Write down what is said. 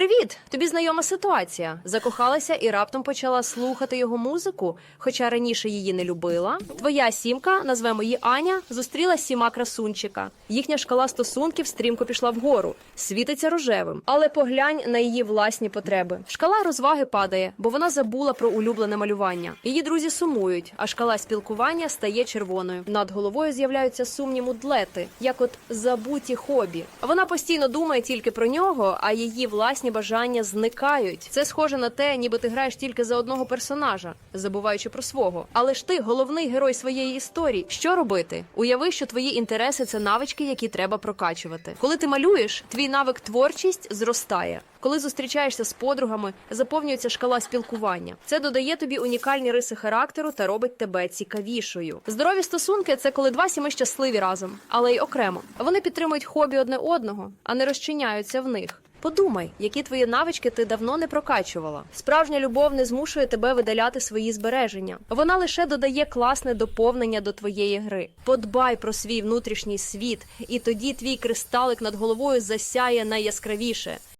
Привіт! Тобі знайома ситуація. Закохалася і раптом почала слухати його музику, хоча раніше її не любила. Твоя сімка, назвемо її Аня, зустріла сіма красунчика. Їхня шкала стосунків стрімко пішла вгору, світиться рожевим. Але поглянь на її власні потреби. Шкала розваги падає, бо вона забула про улюблене малювання. Її друзі сумують, а шкала спілкування стає червоною. Над головою з'являються сумні мудлети, як от забуті хобі. Вона постійно думає тільки про нього, а її власні бажання зникають. Це схоже на те, ніби ти граєш тільки за одного персонажа, забуваючи про свого. Але ж ти головний герой своєї історії. Що робити? Уяви, що твої інтереси це навички, які треба прокачувати. Коли ти малюєш, твій навик творчість зростає. Коли зустрічаєшся з подругами, заповнюється шкала спілкування. Це додає тобі унікальні риси характеру та робить тебе цікавішою. Здорові стосунки це коли два сіми щасливі разом, але й окремо. Вони підтримують хобі одне одного, а не розчиняються в них. Подумай, які твої навички ти давно не прокачувала. Справжня любов не змушує тебе видаляти свої збереження. Вона лише додає класне доповнення до твоєї гри. Подбай про свій внутрішній світ, і тоді твій кристалик над головою засяє найяскравіше.